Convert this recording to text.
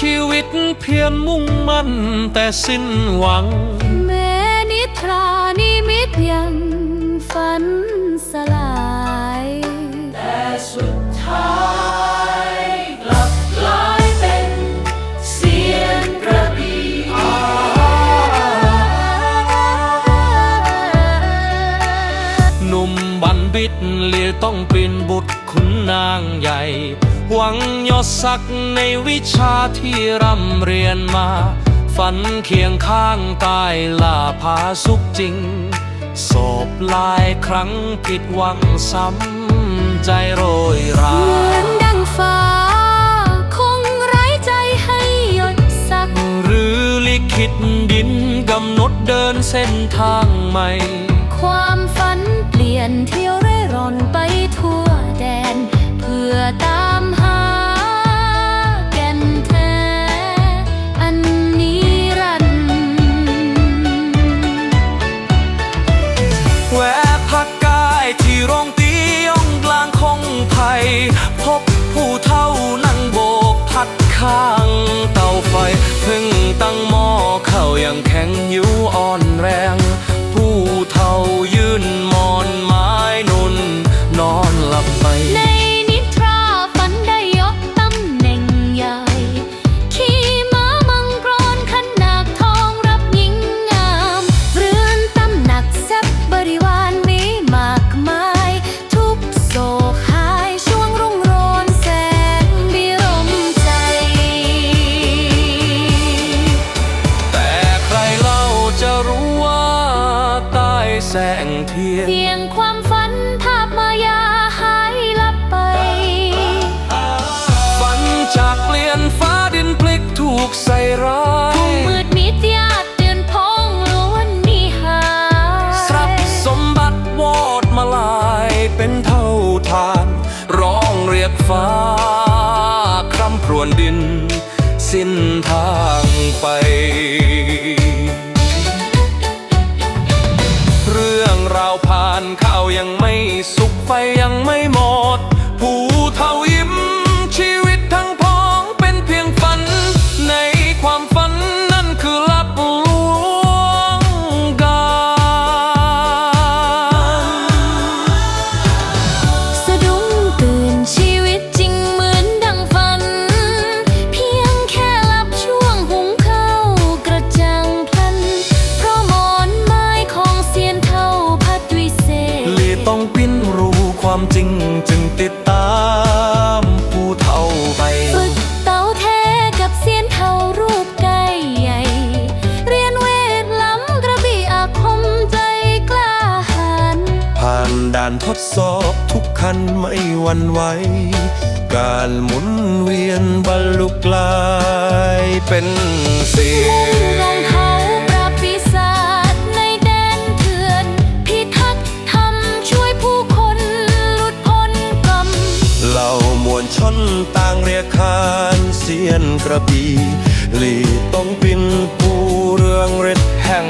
ชีวิตเพียรมุ่งมั่นแต่สิ้นหวัง แม้นิทรานิมิตยังฝันสลาย แต่สุดท้ายกลับกลายเป็นเสียงกระบี่หนุ่มบันบิดเลียต้องเป็นบุตรขุนนางใหญ่ หวังยศศักดิ์ในวิชาที่ร่ำเรียนมา ฝันเคียงข้างกายล่าผาสุขจริงโศบหลายครั้งผิดหวังซ้ำใจโรยราเหมือนดังฟ้า คงไร้ใจให้หยดสัก หรือลิขิตดินกำหนดเดินเส้นทางใหม่ความ โรงตียองกลางคงไผ่พบผู้เท่านั่งโบกพัดข้าง แสงเทียน เพียงความฝันภาพมายาหายลับไป ฝันจากเปลี่ยนฟ้าดินพลิกถูกใส่ร้ายมืดมิดญาติเตือนพองล้วนนิหาทรัพยย์สมบัติวอดมาลายเป็นเท่าทาน ร้องเรียกฟ้า คร่ำครวญดินสิ้นานข้าวยังไม่สุกไฟยังไม่หมด ความจริงจึงติดตามผู้เท่าไป ฝึกเต่าแท้กับเสียนเท่ารูปไก่ใหญ่ เรียนเวทล้ำกระบี่อาคมใจกล้าหาญผ่านด่านทดสอบทุกคันไม่หวันไหวการหมุนเวียนบรรลุกลายเป็นเสียลง นต่างเรียกขานเสียนกระบี่ลีต้องปินผู้เรืองฤทธิ์แห่ง